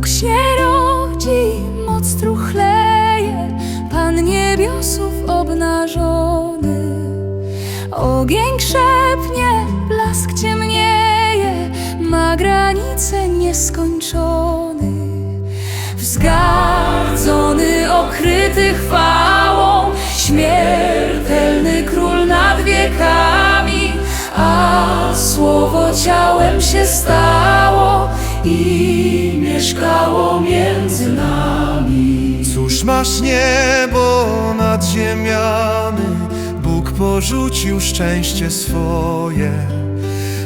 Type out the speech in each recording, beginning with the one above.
Bóg się rodzi, moc truchleje, Pan niebiosów obnażony. Ogień krzepnie, blask ciemnieje, ma granice nieskończony. Wzgardzony, okryty chwałą, śmiertelny król nad wiekami, a słowo ciałem się stało i mieszkało między nami. Cóż masz niebo nad ziemiami, Bóg porzucił szczęście swoje.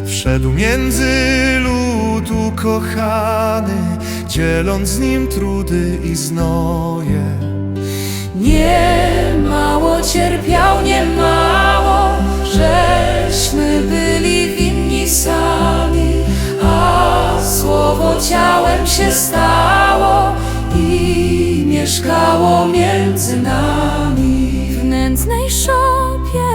Wszedł między lud ukochany, dzieląc z nim trudy i znoje. Nie się stało i mieszkało między nami. W nędznej szopie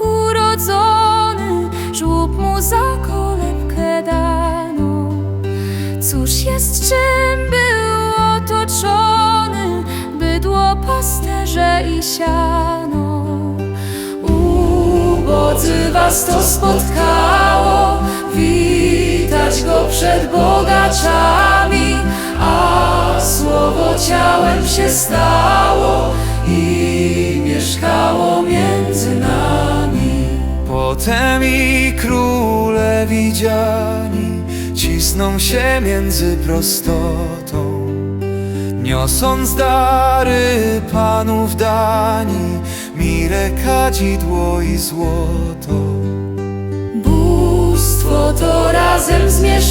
urodzony, żłób mu za kolebkę dano. Cóż jest czym był otoczony Bydło, pasterze i siano Ubodzy was to spotkało Witać go przed bogaczami A się stało I mieszkało między nami Potem i króle widziani cisną się między prostotą, niosąc dary panów dani, mirę, kadzidło i złoto. Bóstwo to razem zmieszało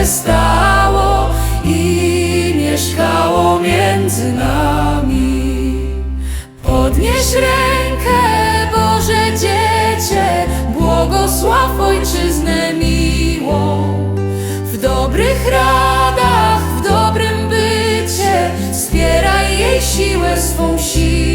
się stało i mieszkało między nami. Podnieś rękę, Boże Dziecię, błogosław Ojczyznę miłą. W dobrych radach, w dobrym bycie, wspieraj jej siłę swą siłą.